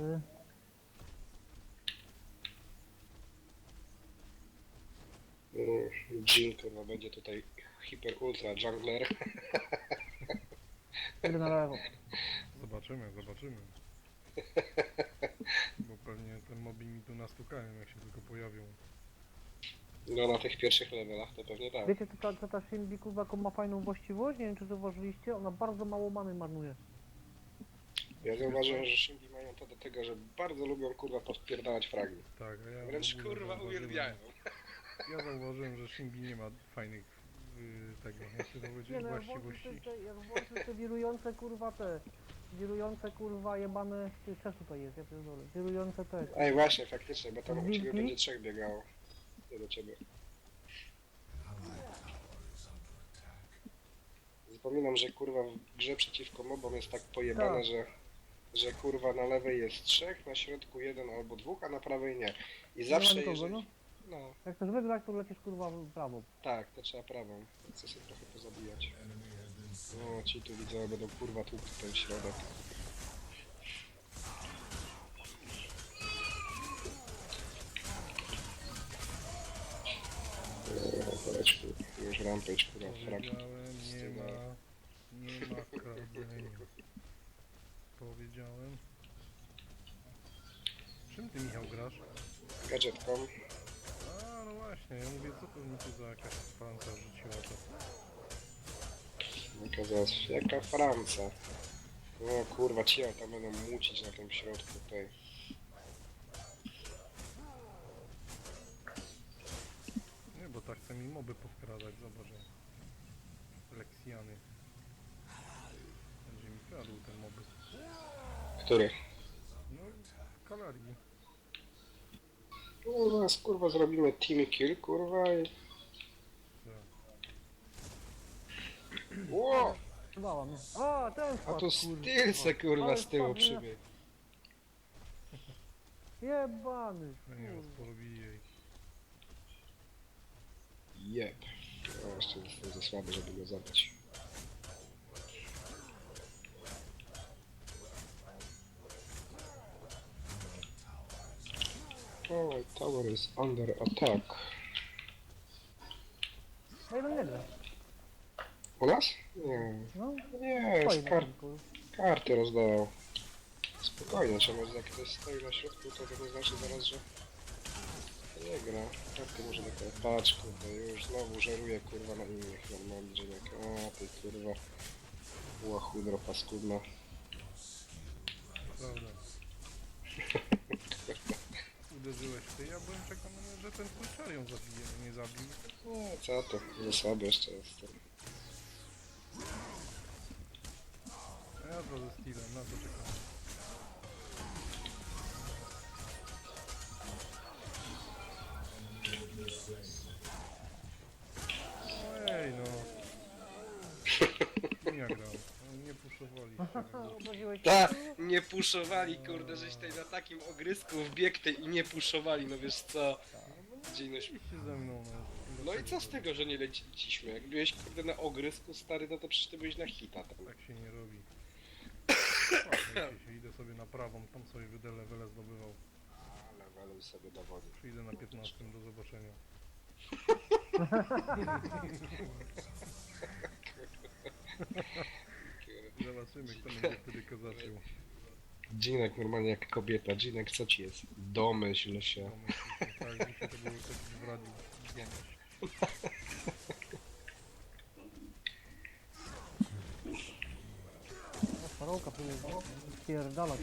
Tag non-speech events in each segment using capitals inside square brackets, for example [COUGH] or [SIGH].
Ty. Mm, Jin kurwa będzie tutaj hiper ultra jungler. [LAUGHS] Idę na lewo. Zobaczymy, zobaczymy. Bo pewnie te moby mi tu nastukają, jak się tylko pojawią. No na tych pierwszych levelach to pewnie tak. Wiecie co ta, co ta Shinbi kurwa jaką ma fajną właściwość? Nie wiem czy zauważyliście, ona bardzo mało many marnuje. Ja zauważyłem, że Shinbi mają to do tego, że bardzo lubią kurwa podpierdalać fragi. Tak, a ja Wręcz w ogóle kurwa zauważyłem- uwielbiają. Ja zauważyłem, że Shimbi nie ma fajnych y, tego, jak się to Nie powiedzieć, no, włączysz właściwości. te, jak włączysz te wirujące kurwa te, wirujące kurwa jebane, ty też tutaj jest, ja pierdolę, wirujące te, Ej właśnie, faktycznie, bo tam u ciebie będzie trzech biegało. Nie do ciebie. Zapominam, że kurwa w grze przeciwko mobom jest tak pojebane, Tak. że że kurwa na lewej jest trzech, na środku jeden albo dwóch, a na prawej nie. I zawsze nie ma nikogo, jeżeli... no. No, Jak chcesz wygrać, to lecisz kurwa w prawo. tak, to trzeba prawą. Chcę sobie trochę pozabijać. No, ci tu widzę, będą kurwa tłuk tutaj w środek. Kurwa, Już rampage, kurwa, frag. Powiedziałem, nie ma, nie ma [LAUGHS] kradzenia. Powiedziałem. Czym ty Michał grasz? Gadżetką. A, no właśnie, ja mówię, co to mi tu za jakaś Franca rzuciła to. Okazała się, jaka Franca. No kurwa, ci tam będą mucić na tym środku tutaj. Nie, bo tak chce mi moby powkradać, zobacz. Leksjany. Będzie mi kradł ten moby. Który? No, kalarii. No zaraz kurwa zrobimy team kill, kurwa i... Ło! Mnie. O, ten A spadł, tu stylce kurwa z tyłu przybiegł. Jebany, No nie kurwa. porobili jej. Jeb. No jeszcze jestem za słaby, żeby go zabić. Oh, tower is under attack. No i gra. U nas? Nie. No, Nie, na kar karty rozdawał. Spokojnie, trzeba, jak ktoś stoi na środku, to to nie znaczy zaraz, że nie gra. Karty może tylko patrz, kurde, już znowu żeruje kurwa na innych normalnie, że jak, a ty kurwa, łachudro paskudna. Prawda. [LAUGHS] Uderzyłeś ty, ja byłem przekonany, że ten czarią zabije, no nie zabił. Nie, co to, za słaby jeszcze jestem. A ja to ze Steelem, na to czekam. Ej no. Nie grał, no, nie puszowali. Obraziłeś Ta, nie puszowali, kurde, żeś tutaj na takim ogrysku wbiegł tej i nie puszowali, no wiesz co. Się ze mną, no. No i co z tego, że nie leciliśmy? Jak byłeś kurde na ogrysku stary, no to przecież ty byłeś na hita tam. Tak się nie robi. [COUGHS] Się, idę sobie na prawą, tam sobie będę levele zdobywał. Ale walę sobie do wody. Przyjdę na 15, do zobaczenia. [LAUGHS] [LAUGHS] [LAUGHS] Zobaczymy, kto będzie wtedy kozaczył. Dzinek normalnie jak kobieta. Dzinek, co ci jest? Domyśl się. Tak, mi się to było tak w radiu. Starołka próbuje spierdalać.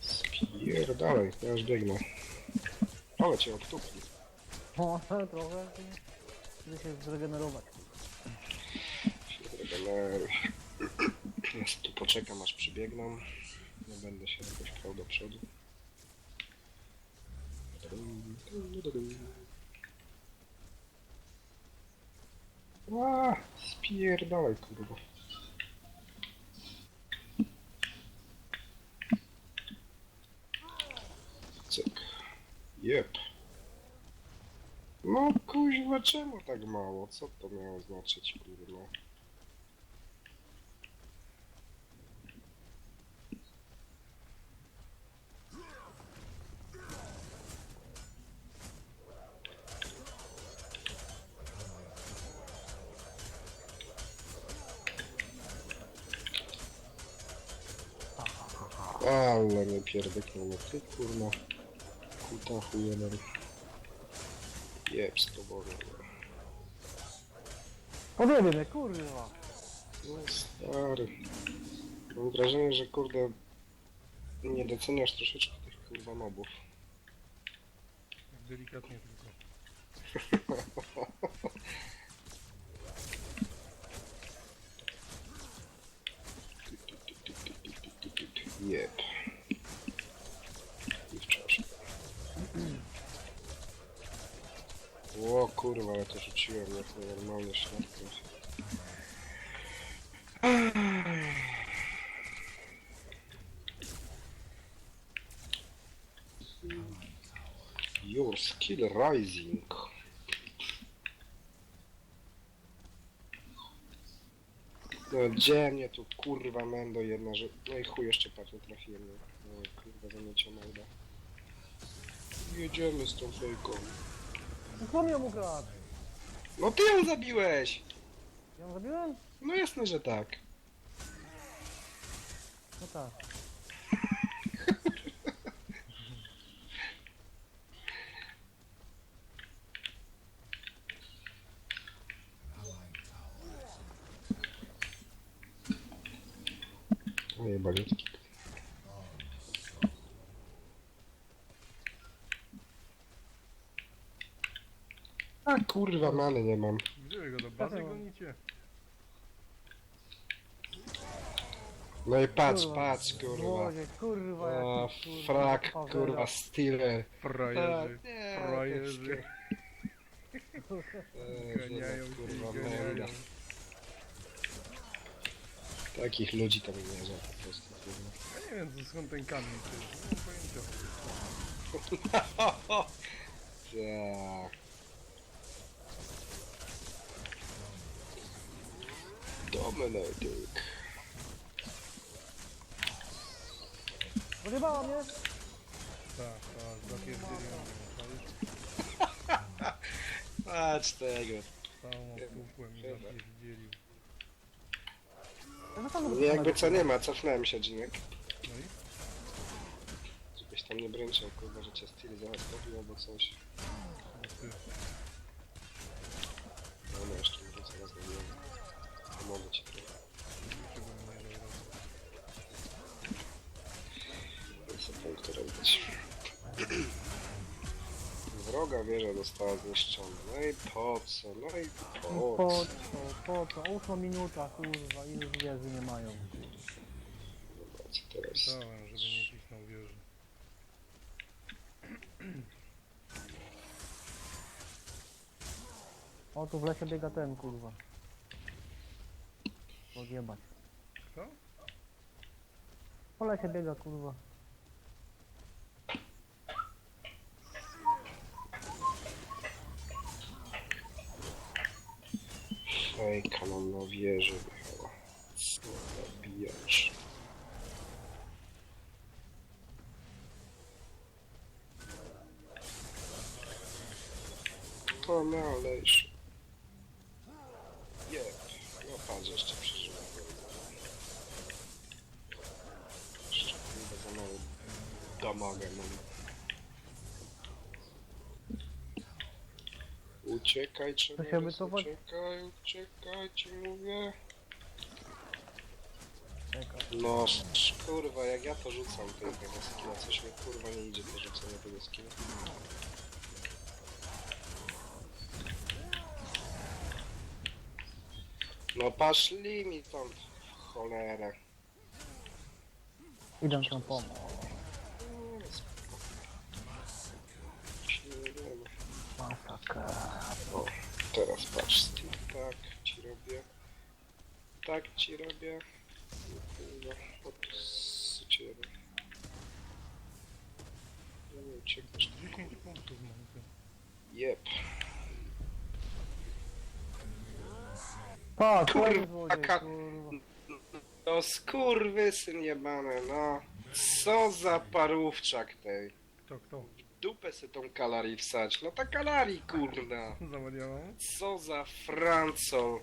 Spierdalaj, ja już biegnę. Ale cię obtukli. O, trochę. Chcę się zregenerować. Regeneruj. Ja tu poczekam aż przybiegną. Nie będę się jakoś pchał do przodu. A, spierdalaj kurwa. Cyk. Jep. No kuźwa, czemu tak mało? Co to miało znaczyć, kurwa? Pierdyknął, no ty kurna. Kutachu jeden. Jeb z tobą. Podjebie mnie, kurwa. No stary. Mam wrażenie, że kurde... Nie doceniasz troszeczkę tych kurwa mobów. Tak delikatnie tylko. [LAUGHS] Jeb. I w czasie. O kurwa, ja to rzuciłem jak normalnie środkiem. Your skill rising. No gdzie mnie tu kurwa mendo jedna, że... No i chuj jeszcze patrz, nie trafiłem. No, kurwa zamiecia małda. Jedziemy z tą fejką. Co mnie ukradł? No ty ją zabiłeś! Ja ją zabiłem? No jasne, że tak. No tak. Oje, balitki. Kurwa, many nie mam. Gdzie wy go do bazy gonicie? No i patrz, Kurwa, patrz, kurwa. Złodziej, kurwa, O, jaki, frak, kurwa, stiller. Frajerzy. nie, Frajerzy. Eee, [LAUGHS] Ganiają się kurwa, i ganiają. menda. Takich ludzi tam nie ma po prostu, kurwa. Ja nie wiem co skąd ten kamień przecież. Nie mam pojęcia. [LAUGHS] Tak. Dominating. Podjebała mnie? Tak, tak, zapierdzieliłem. Patrz tego. Całą tupłem i zapierdzielił. Ja jakby co nie ma, cofnąłem się, Dzinek. No i? Żebyś tam nie bręczał, kurwa, że cię styl zaraz pobił albo coś. No ty. Pomogę ci trochę. Sobie punkty robić. Wroga wieża została zniszczona. No i po co? No i po Po co? co, po co? Ósma minuta, kurwa, i już wieży nie mają. Zobaczcie teraz. Dałem, żeby nie pisnął wieży. O, tu w lesie biega ten, kurwa. Odjebać. Co? Po lesie biega, kurwa. Fejka nam na wieży. Co zabijacz. O, no. No patrz, jeszcze przeżyłem. Jeszcze damagę mam. Uciekaj, trzeba To się wycofać? Uciekaj, uciekaj, ci mówię. Czekaj. No, kurwa, jak ja to rzucam tej, tego skina, coś mi kurwa nie idzie to rzucenie tego skina. No poszli mi tam w cholerę. Idę tam pomóc. No, spoko. Się nie wiemy. O, teraz patrz, Steve, tak ci robię. Tak ci robię. Kurwa, od ciebie. No nie uciekniesz. 10 punktów mam ty. Jep. Pa, Kurwa, kolejny złodziej, kurwa. No skurwysyn jebany, no. Co za parówczak tej. Kto, kto? Dupę se tą kalarii wsać. No ta kalarii, kurna. Co za Francol.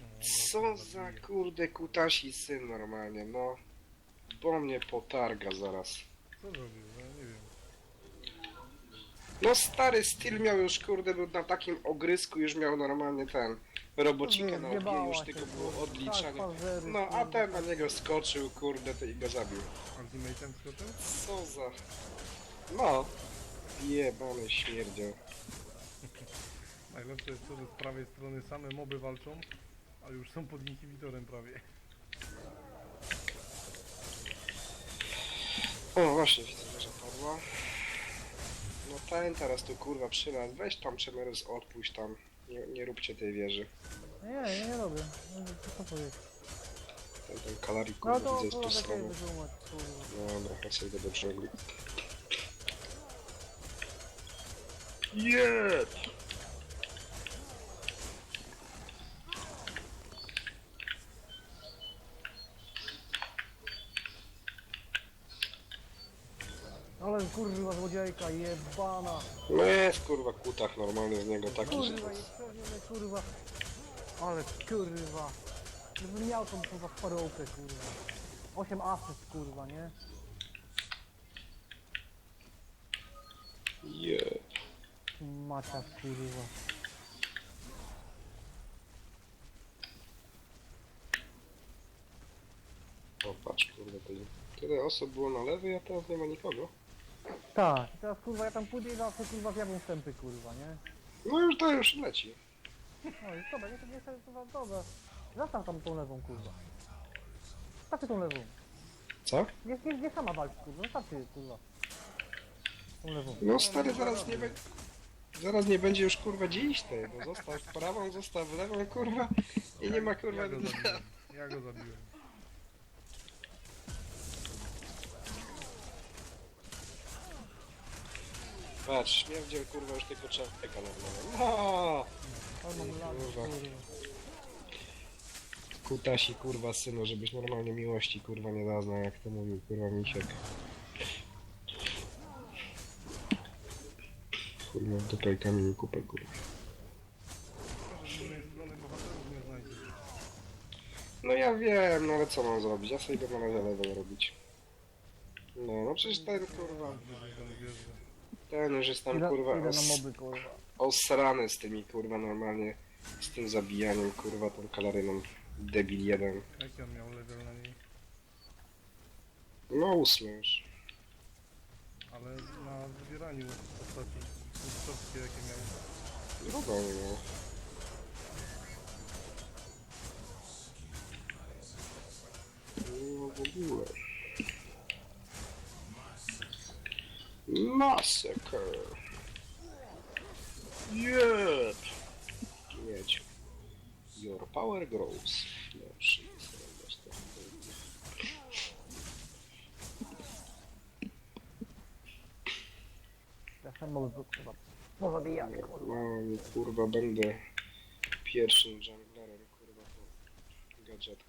No, Co za kurde kutasi syn normalnie, no. Bo mnie potarga zaraz. Co zrobił? No, ja nie wiem. No stary styl miał już kurde, był na takim ogrysku, już miał normalnie ten robocikę na Zjebała ogień, już tylko było odliczanie. Tak, pazery, No a ten na niego skoczył, kurde, to i go zabił. Ultimatem skoczył? Co za... No. Jebany śmierdział. [LAUGHS] Najlepsze jest to, że z prawej strony same moby walczą, a już są pod inhibitorem prawie. O, właśnie, widzę, że padła. No ten teraz tu kurwa przyraz, weź tam Chemerus, odpuść tam. Nie, nie róbcie tej wieży. Nie, nie, nie robię. No, Co powiedzieć? Ten, ten kalari No kurwa to widzę z kurwa tą takie kurwa. No dobra, ja sobie go do dżungli. Jeb! Ale kurwa złodziejka, jebana. No jest kurwa kutach normalny z niego taki, że... Kurwa, jest pewnie kurwa. Ale kurwa. Gdybym miał tą kurwa parołkę, kurwa. 8 asyst, kurwa, nie? Jeb. Macia, kurwa. O patrz kurde, to tyle osób było na lewej, a teraz nie ma nikogo. Tak, i teraz kurwa ja tam pójdę i zawsze kurwa zjawią wstępy, kurwa, nie? No już to już leci. No i dobra, nie, nie, nie, kurwa, dobra. Zastaw tam tą lewą, kurwa. Zostawcie tą lewą. Co? Nie, nie, nie sama walcz, kurwa, zostawcie, kurwa. Tą lewą. No stary, zaraz nie będzie... Zaraz nie będzie już kurwa gdzie iść tej, bo zostaw prawą, zostaw lewą kurwa i nie ma kurwa... Ja go zabiłem. Ja go zabiłem. Patrz, śmierdziel kurwa już tylko czeka normalnie. No! Mam lag, Kurwa. kurwa. Kutasi kurwa synu, żebyś normalnie miłości kurwa nie zaznał, jak to mówił kurwa misiek. Kurwa w dupę i kamień kupę kurwa. No ja wiem, no ale co mam zrobić? Ja sobie go na razie level robić. No, no przecież ten kurwa, ten już jest tam kurwa na os, moby, kurwa. osrany z tymi kurwa normalnie, z tym zabijaniem kurwa tą kalaryną. Debil jeden. Jaki on miał level na niej? No ósmy już. Ale na zbieraniu postaci wszystkie jakie miał. No. No w ogóle. Massacre. Yep. Jedź. Your power grows. No, sam moby, kurwa. Kurwa. No, kurwa, będę pierwszym junglerem, kurwa, po gadżetku.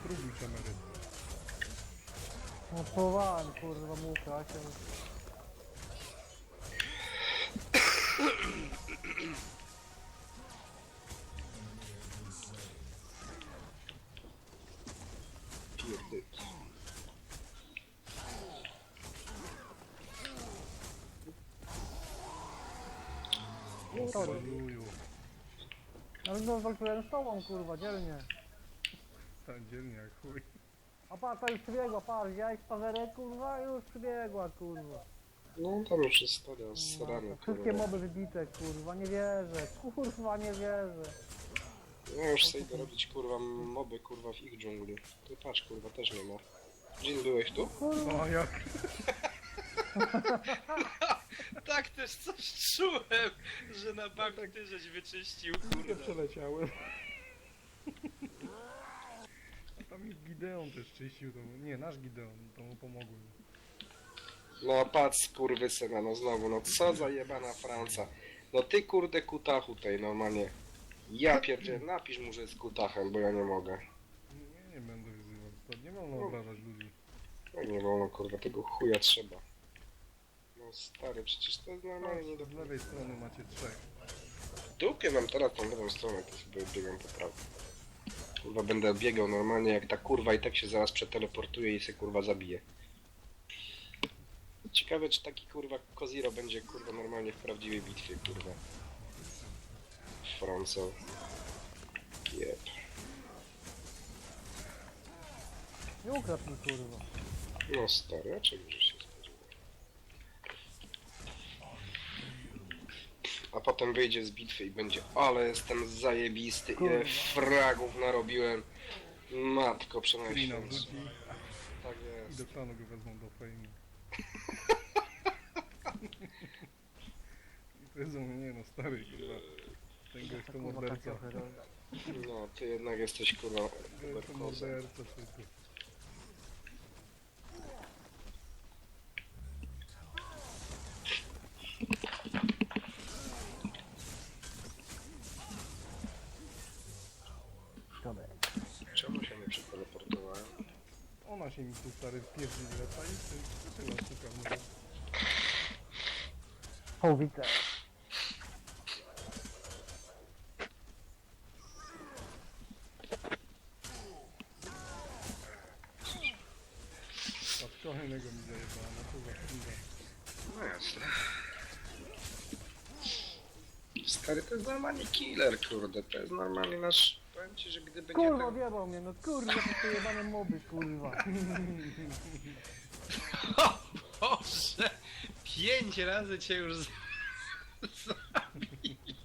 Spróbuj kamery. No próbowałem, kurwa, muka, się... Pierdyt. Sorry. Juju. Ale no walczyłem z tobą, kurwa, dzielnie. Tak dzielnie jak chuj. A już przybiegła, par, widziałeś pazerę, kurwa, już przybiegła, kurwa. No, tam już jest stadion srany, Wszystkie kurwa. moby wybite, kurwa, nie wierzę, kurwa, nie wierzę. Ja już sobie idę robić, kurwa, moby, kurwa, w ich dżungli. Ty patrz, kurwa, też nie ma. Jin, byłeś tu? Kurwa, O jak? [LAUGHS] Tak też coś czułem, że na bank ty żeś wyczyścił, Nie przeleciałem. Tam ich Gideon też czyścił, to nie, nasz Gideon, to mu pomogłem. No patrz, skurwysyna, no znowu, no co za jebana Franca. No ty kurde kutachu tej, normalnie. Ja pierdzielę, napisz mu, że jest kutachem, bo ja nie mogę. Nie, nie będę wyzywał. To nie wolno No. obrażać ludzi. No nie wolno, kurwa, tego chuja trzeba. No stary, przecież to jest normalnie nie do... Z lewej strony macie trzech. Dupie mam teraz tą lewą stronę, to sobie biegam po prawo. Kurwa, będę biegał normalnie jak ta kurwa i tak się zaraz przeteleportuje i się kurwa zabije. Ciekawe, czy taki kurwa Koziro będzie kurwa normalnie w prawdziwej bitwie, kurwa. Fronco. Jep. Nie ukradł mi kurwa. No stary, a czego żeś się spodziewał? A potem wyjdzie z bitwy i będzie, ale jestem zajebisty, ile fragów narobiłem. Matko, Klina przynajmniej. wrzuci Tak i jest. do klanu go wezmą do fejmu. I powiedzą, nie no stary, kurwa. Ten gość to Kurwa, morderca. No, ty jednak jesteś kurwa Gość to morderca, tylko. Dobra. Czemu się nie przeteleportowałem? Ona się mi tu stary wpierdzi lata i ty zaczęła szukam. Mówię, Połowicę. Patrz, kolejnego mi zajebała, no to za chwilę. No jasne. Stary, to jest normalnie killer, kurde, to jest normalnie nasz... Że gdyby nie Kurwa, ten... wjebał mnie, no kurwa, to te jebane moby, kurwa. [LAUGHS] O Boże! Pięć razy cię już z...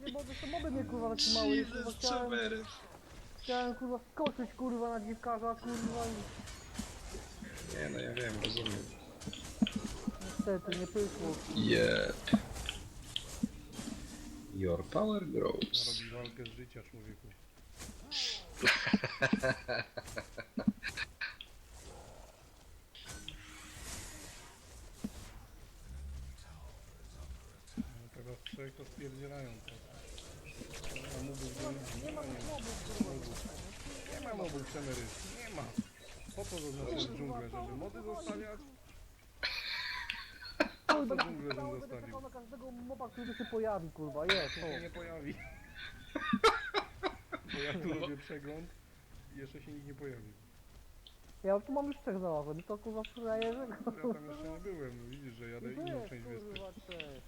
Nie, bo to moby mnie kurwa zatrzymały i kurwa Jesus, chciałem, kurwa skoczyć kurwa na dziwkarza, kurwa i Nie, no ja wiem, rozumiem. niestety nie pyszło. Yep. Your power grows. Robi walkę z życia człowieku. No teraz to spierdzielają to. Nie ma mobów nie nie ma mobów. Mobów przemery, nie ma. Po zaznaczyłem dżunglę, żeby mody zostawiać. To będę, dżunglę bym będę czekał każdego moba, który się pojawi, kurwa, jest, To o. nie pojawi. Ja tu robię przegląd i jeszcze się nikt nie pojawił. Ja tu mam już trzech i to kurwa frajerze, Ja tam jeszcze nie byłem, no widzisz, że jadę inną część wyspy. kurwa [LAUGHS] trzech.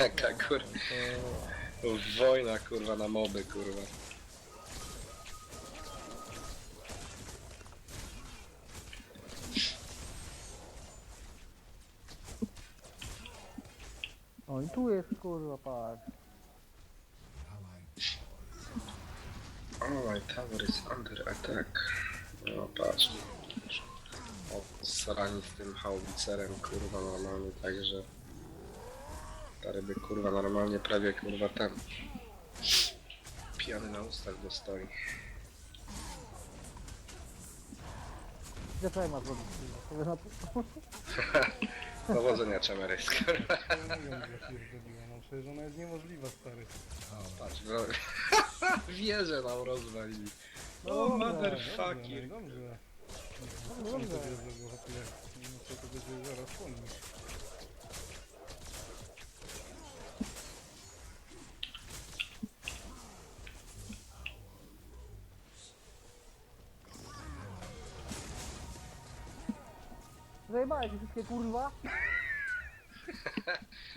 Jaka kurwa... Wojna kurwa na moby, kurwa. O i tu jest kurwa. Oh, my tower is under attack. No patrz. O, sarani z tym haubicerem, kurwa, normalnie, także... Stary by, kurwa, normalnie prawie, kurwa, ten... Pijany na ustach go stoi. Gdzie to ma zrobić, kurwa. Powodzenia, Czemerysk, kurwa. To mówią, że ja pierdoliła, no przecież ona jest niemożliwa, stary. Patrz, no... Wieżę nam rozwalili. No dobra, motherfucker. Dobrze, no dobrze. No Dobrze. no Zajebałeś wszystkie kurwa?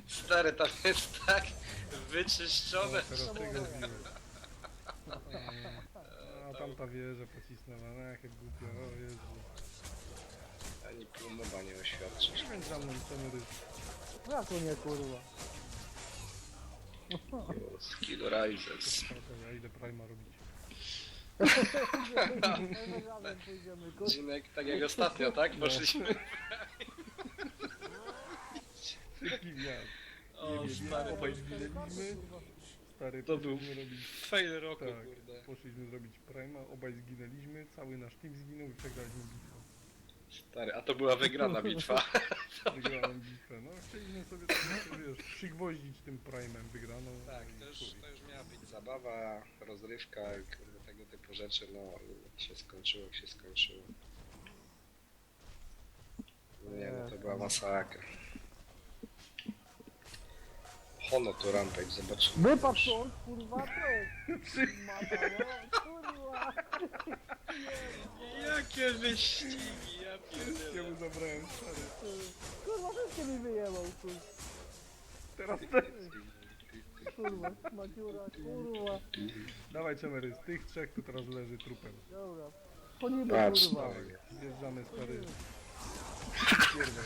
Stary, tam jest tak wyczyszczone. No, teraz. A tamta wieża pocisnęła, no jakie głupio, o Jezu. Ani pół moba nie oświadczysz. Nie wiem za mną. No jak to nie kurwa? Skill rises. Ja idę Prima robić. Pójdziemy, kurwa. Odcinek tak jak ostatnio, tak? Poszliśmy. O, stary, Obaj zginęliśmy. Stary, To był poszliśmy robić... Fail roku, Tak, kurde. poszliśmy zrobić Prima, obaj zginęliśmy, cały nasz team zginął i przegraliśmy bitwę. Stary, a to była wygrana bitwa. [LAUGHS] [LAUGHS] Wygrałem bitwę. No chcieliśmy sobie tak, wiesz, przygwoździć tym prime'em wygraną. Tak, no i to już, to już miała być zabawa, rozrywka, kurde, tego typu rzeczy, no i się skończyło, jak się skończyło. Nie no, to była masakra. Hono tu rampek, zobaczymy. Wypadł stąd, kurwa, to jest. Mata, no, kurwa. Jakie wyścigi, ja Ja mu zabrałem stary. Kurwa, wszystkie mi wyjebał, kurwa. Teraz też. Kurwa, maciura, kurwa. Dawaj Czemery, z tych trzech to teraz leży trupem. Dobra. Chodzimy, Patrz, kurwa. dawaj. Zjeżdżamy stary. Pierdol.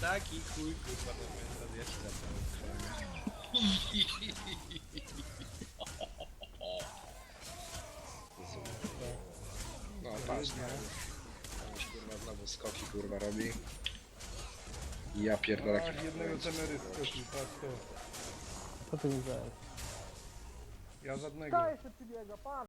Taki chuj, kurwa, to będzie zacząłem. No patrz, no. Tam już kurwa znowu skoki kurwa robi. I Ja pierdolę Ach, jednego Czemery skoczył, patrz to. Co ty mi zaraz? Ja żadnego. Jeszcze przybiega, pan.